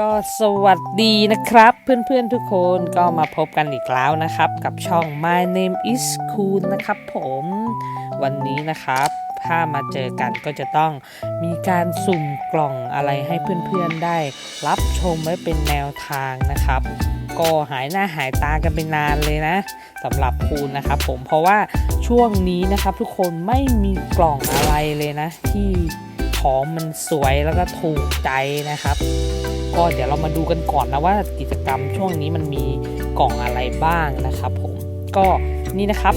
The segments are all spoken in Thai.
ก็สวัสดีนะครับ เพื่อนๆทุกคนก็มาพบกันอีกแล้วนะครับ กับช่อง My Name is Cool นะครับผมวันนี้นะครับ ถ้ามาเจอกันก็จะต้องมีการสุ่มกล่องอะไรให้เพื่อนๆได้ รับชมไว้เป็นแนวทางนะครับ ก็หายหน้าหายตากันไปนานเลยนะสำหรับคูณนะครับผมเพราะว่าช่วงนี้นะครับ ทุกคนไม่มีกล่องอะไรเลยนะ ที่ของมันสวยแล้วก็ถูกใจนะครับ ก็เดี๋ยวเรามาดูกันก่อนนะว่ากิจกรรมช่วงนี้มันมีกล่องอะไรบ้างนะครับผมก็นี่นะครับ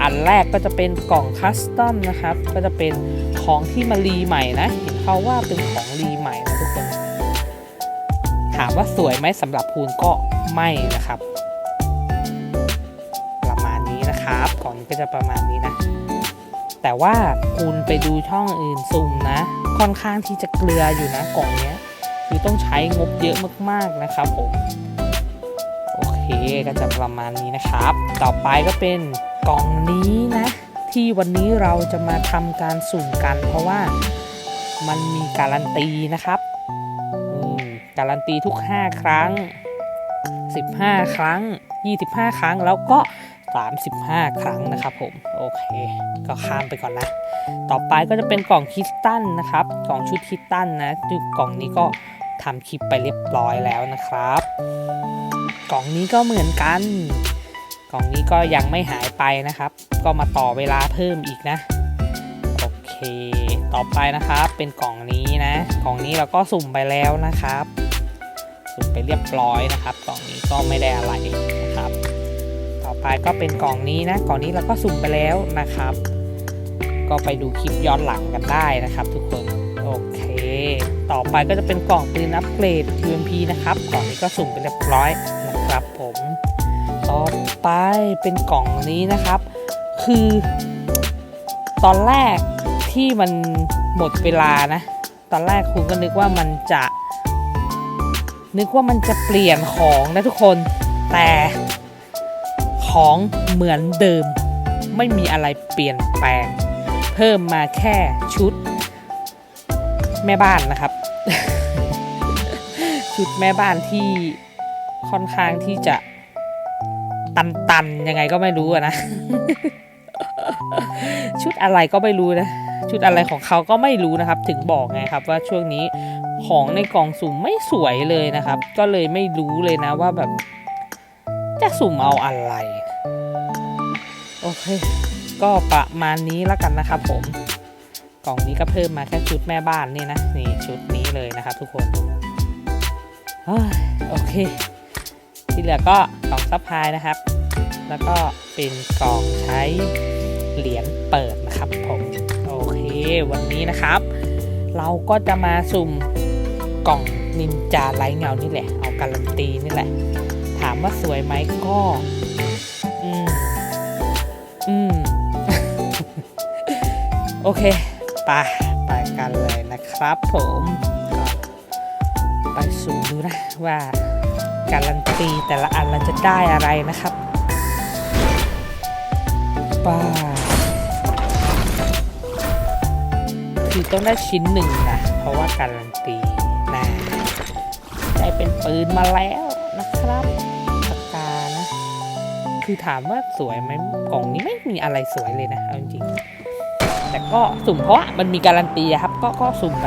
อันแรกก็จะเป็นกล่องคัสตอมนะครับ ก็จะเป็นของที่มารีใหม่นะเห็นเขาว่าเป็นของรีใหม่นะทุกคนถามว่าสวยไหมสำหรับพูนก็ไม่นะครับ ประมาณนี้นะครับกล่องนี้ก็จะประมาณนี้นะแต่ว่าคุณไปดูช่องอื่นสุ่มนะ ค่อนข้างที่จะเกลืออยู่นะกล่องเนี้ย คือต้องใช้งบเยอะมากๆนะครับผมโอเคก็จะประมาณนี้นะครับ ต่อไปก็เป็นกล่องนี้นะ ที่วันนี้เราจะมาทำการสุ่มกัน เพราะว่ามันมีการันตีนะครับการันตีทุก 5 ครั้ง 15 ครั้ง 25 ครั้งแล้วก็ 35 ครั้งนะครับผมโอเค ก็ข้ามไปก่อนนะ ต่อไปก็จะเป็นกล่องคริสตัลนะครับ กล่องชุดคริสตัลนะกล่องนี้ก็ ทำคลิปไปเรียบร้อยแล้วนะครับ กล่องนี้ก็เหมือนกัน กล่องนี้ก็ยังไม่หายไปนะครับ ก็มาต่อเวลาเพิ่มอีกนะ โอเค ต่อไปนะครับเป็นกล่องนี้นะ กล่องนี้เราก็สุ่มไปแล้วนะครับ สุ่มไปเรียบร้อยนะครับ กล่องนี้ก็ไม่ได้อะไรนะครับ ต่อไปก็เป็นกล่องนี้นะ กล่องนี้เราก็สุ่มไปแล้วนะครับ ก็ไปดูคลิปย้อนหลังกันได้นะครับ ทุกคน โอเค ต่อไปก็จะเป็นกล่องปืนอัปเกรด UMP นะครับกล่องนี้ก็สุ่มไปเรียบร้อยนะครับผม ต่อไปเป็นกล่องนี้นะครับ คือ ตอนแรกที่มันหมดเวลานะ ตอนแรกคุณก็นึกว่ามันจะ นึกว่ามันจะเปลี่ยนของนะทุกคน แต่ของเหมือนเดิม ไม่มีอะไรเปลี่ยนแปลง เพิ่มมาแค่ชุด แม่บ้านนะครับ ชุดแม่บ้านที่ค่อนข้างที่จะตันๆยังไงก็ไม่รู้นะ ชุดอะไรก็ไม่รู้นะ ชุดอะไรของเขาก็ไม่รู้นะครับ ถึงบอกไงครับ ว่าช่วงนี้ของในกล่องสุ่มไม่สวยเลยนะครับ ก็เลยไม่รู้เลยนะว่าแบบ จะสุ่มเอาอะไร โอเค ก็ประมาณนี้แล้วกันนะครับผม กล่องนี้ก็เพิ่มมาแค่ชุดแม่บ้านนี่นะนี่ชุดนี้เลยนะครับทุกคนโอเค ที่เหลือก็กล่องซัพพลายนะครับ แล้วก็เป็นกล่องใช้เหรียญเปิดนะครับผมโอเควันนี้นะครับ เราก็จะมาสุ่มกล่องนินจาไร้เงานี่แหละ เอาการันตีนี่แหละ ถามว่าสวยไหมก็ อืม อืม โอเค ไปไปกันเลยนะครับผมก็ไปสุ่ดูนะว่าการันตีแต่ละอันเราจะได้อะไรนะครับไป้าคือต้องได้ชิ้นหนึ่งนะเพราะว่าการันตีนะได้เป็นปืนมาแล้วนะครับปากกานะ คือถามว่าสวยไหมกล่องนี้ไม่มีอะไรสวยเลยนะเอาจริง แต่ก็สุ่มเพราะว่ามันมีการันตีครับ ก็ก็สุ่มไป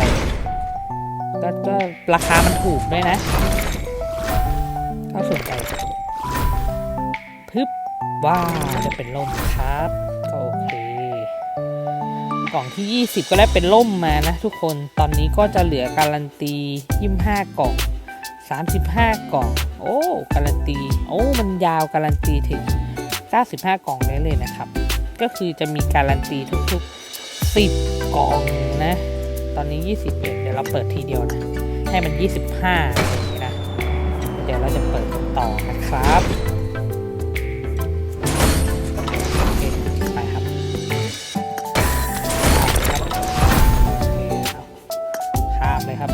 ก็ก็ราคามันถูกด้วยนะก็สุ่มไปพึบว้าจะเป็นล่มครับก็โอเคกล่องที่ 20 ก็ได้เป็นล่มมานะทุกคนตอนนี้ก็จะเหลือการันตี 25 กล่อง 35 กล่อง โอ้การันตี โอ้มันยาวการันตีถึง 95 กล่องได้เลยนะครับ ก็คือจะมีการันตีทุกๆ 10 กล่องนะ ตอนนี้20เดี๋ยวเราเปิดทีเดียวนะ ให้มัน 25อย่างนี้นะ เดี๋ยวเราจะเปิดต่อนะครับโอเคไปครับโอเคเอาข้ามเลยครับ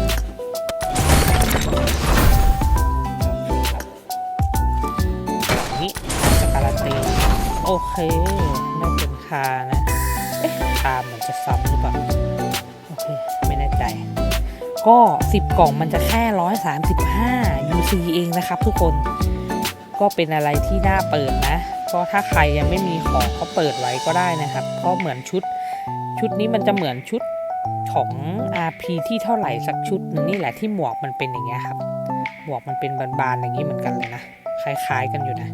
อย่างนี้จะการันตีโอเคน่าเป็นคานะ จะซ้ำหรือเปล่าโอเคไม่แน่ใจ ก็ 10 กล่องมันจะแค่ 135 UC เองนะครับทุกคน ก็เป็นอะไรที่น่าเปิดนะ ก็ถ้าใครยังไม่มีของก็เปิดไว้ก็ได้นะครับ เพราะเหมือนชุด ชุดนี้มันจะเหมือนชุดของ RP ที่เท่าไหร่สักชุดหนึงนี่แหละที่หมวกมันเป็นอย่างเงี้ยครับ หมวกมันเป็นบานๆอย่างนี้เหมือนกันเลยนะ คล้ายๆกันอยู่นะ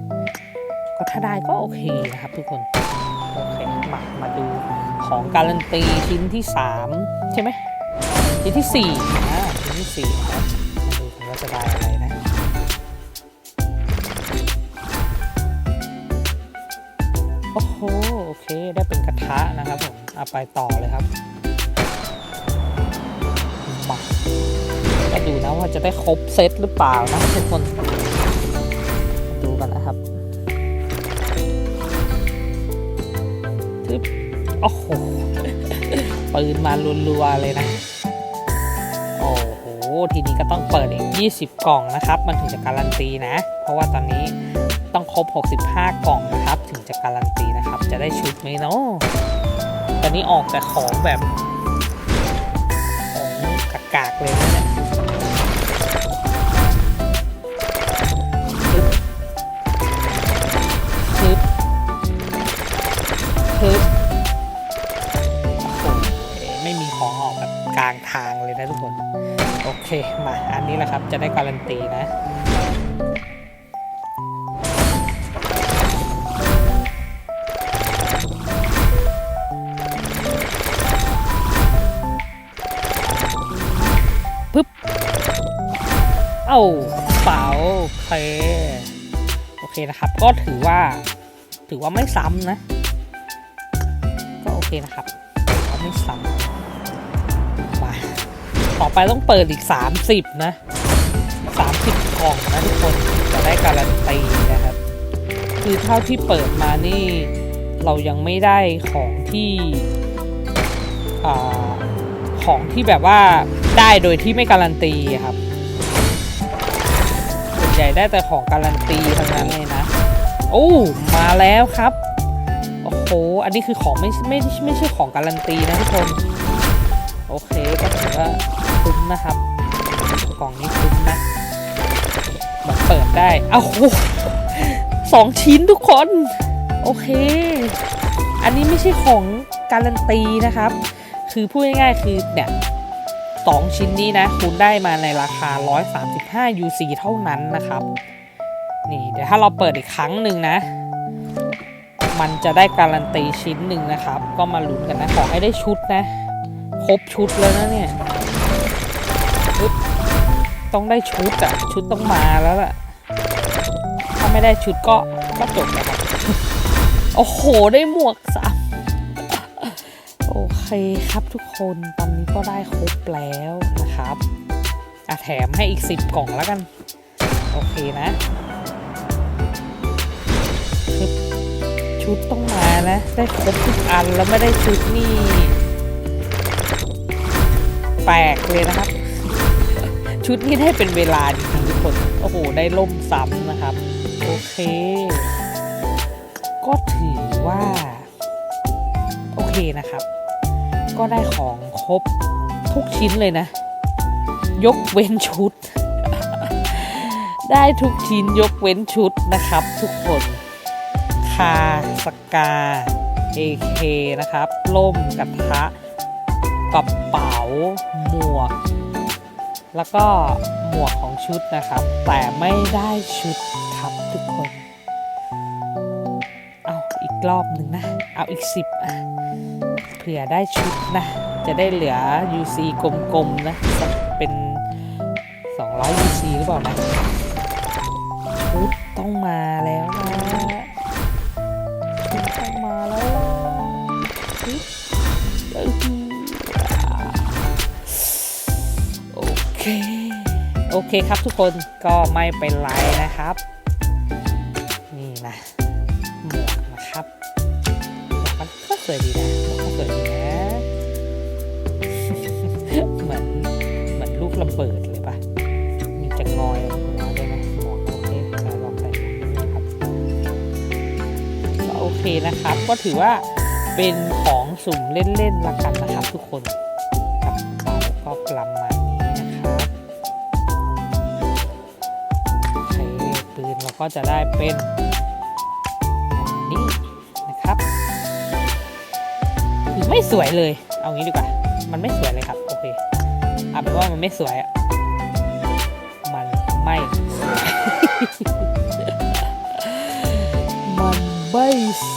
ก็ถ้าได้ก็โอเคนะครับทุกคน โอเคมามาดูของการันตีชิ้นที่ 3 ใช่ไหมชิ้นที่4อ่าชิ้นที่4นะครับมาดูกันว่าจะได้อะไรนะโอ้โหโอเคได้เป็นกระทะนะครับผมเอาไปต่อเลยครับมาก็ดูนะว่าจะได้ครบเซตหรือเปล่านะทุกคน โอ้โหปืนมารัวๆเลยนะ โอ้โห ทีนี้ก็ต้องเปิดอีก 20 กล่องนะครับ มันถึงจะการันตีนะ เพราะว่าตอนนี้ต้องครบ 65 กล่องนะครับ ถึงจะการันตีนะครับ จะได้ชุดไหมเนาะตอนนี้ออกแต่ของแบบของกากๆเลยนะ นโอเคมาอันนี้แหละครับจะได้การันตีนะปึ๊บ เอ้าเป๋าโอเค โอเคนะครับ ก็ถือว่า ถือว่าไม่ซ้ำนะ ก็โอเคนะครับ ไม่ซ้ำ ต่อไปต้องเปิดอีก 30 นะ 30กล่องนะทุกคนจะได้การันตีนะครับ คือเท่าที่เปิดมานี่เรายังไม่ได้ของที่ของที่แบบว่าได้โดยที่ไม่การันตีอะครับส่วนใหญ่ได้แต่ของการันตีทั้งนั้นเลยนะ โอ้มาแล้วครับ โอ้โห อันนี้คือของไม่ไม่ไม่ใช่ของการันตีนะทุกคน โอเคก็ถือว่า คุ้มนะครับ กล่องนี้คุ้มนะเหมือนเปิดได้อ้าโหสองชิ้นทุกคน โอเค อันนี้ไม่ใช่ของการันตีนะครับ คือพูดง่ายๆคือเนี่ยสองชิ้นนี้นะ คุณได้มาในราคา 135 UC เท่านั้นนะครับ นี่เดี๋ยวถ้าเราเปิดอีกครั้งหนึ่งนะ มันจะได้การันตีชิ้นหนึ่งนะครับ ก็มาลุ้นกันนะ ขอให้ได้ชุดนะ ครบชุดแล้วนะเนี่ย ต้องได้ชุดอะชุดต้องมาแล้วแหละถ้าไม่ได้ชุดก็ก็จบนะครับโอ้โหได้หมวกสามโอเคครับทุกคนตอนนี้ก็ได้ครบแล้วนะครับอะแถมให้อีก 10 กล่องแล้วกัน โอเคนะ ชุดชุดต้องมานะ ได้ครบทุกอันแล้วไม่ได้ชุดนี่ แปลกเลยนะครับ ชุดนี้ได้เป็นเวลาจริงๆทุกคน โอ้โห ได้ล่มซ้ำนะครับ โอเค ก็ถือว่า โอเคนะครับ ก็ได้ของครบทุกชิ้นเลยนะ ยกเว้นชุด ได้ทุกชิ้นยกเว้นชุดนะครับ ทุกคนคาสกา AK นะครับล่มกระทะกระเป๋าหมวก แล้วก็หมวกของชุดนะครับ แต่ไม่ได้ชุดครับทุกคน เอาอีกรอบหนึ่งนะ เอาอีกสิบอะเผื่อได้ชุดนะ จะได้เหลือ UC กลมๆนะสักเป็น200 UC หรือเปล่านะชุดต้องมาแล้วนะต้องมาแล้ว เค โอเคครับทุกคนก็ไม่เป็นไรนะครับ นี่นะหมวกนะครับมันก็สวยดีนะหมันก็สวยดีนะ เหมือนเหมือนลูกระเบิดเลยปะมีจะงอยหัวด้วยนะหมวกโอเคลองใส่นะครับก็โอเคนะครับ ก็ถือว่าเป็นของสุ่มเล่นๆละกันนะครับ ทุกคนกับเป๋าก็ประมา ก็จะได้เป็นอันนี้นะครับคือไม่สวยเลย เอางี้ดีกว่า มันไม่สวยเลยครับ โอเคเอาเป็นว่ามันไม่สวยอะมันไม่มันไม่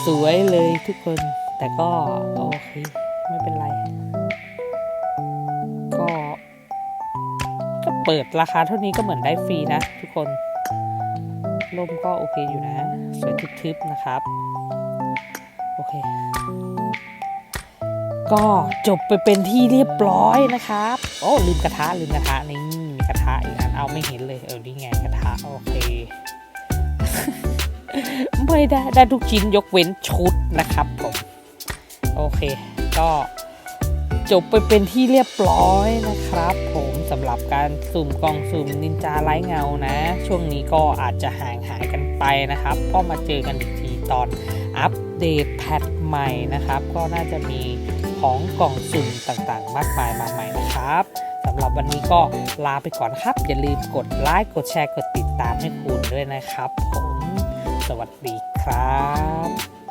สวยเลยทุกคน แต่ก็โอเค ไม่เป็นไร ก็ ก็เปิดราคาเท่านี้ก็เหมือนได้ฟรีนะทุกคน ร่มก็โอเคอยู่นะ สวยทึบๆนะครับ โอเค ก็จบไปเป็นที่เรียบร้อยนะครับ โอ้ลืมกระทะลืมกระทะนี่มีกระทะอีกอันเอาไม่เห็นเลยเออนี่ไงกระทะโอเคไม่ได้ได้ทุกชิ้นยกเว้นชุดนะครับผม โอเค ก็ จบไปเป็นที่เรียบร้อยนะครับผมสำหรับการสุ่มกล่องสุ่มนินจาไร้เงานะ ช่วงนี้ก็อาจจะห่างหายกันไปนะครับ ก็มาเจอกันอีกทีตอนอัปเดตแพทใหม่นะครับ ก็น่าจะมีของกล่องสุ่มต่างๆ มากมายมาใหม่นะครับสำหรับวันนี้ก็ลาไปก่อนครับ อย่าลืมกดไลค์กดแชร์กดติดตามให้คุณด้วยนะครับผมสวัสดีครับ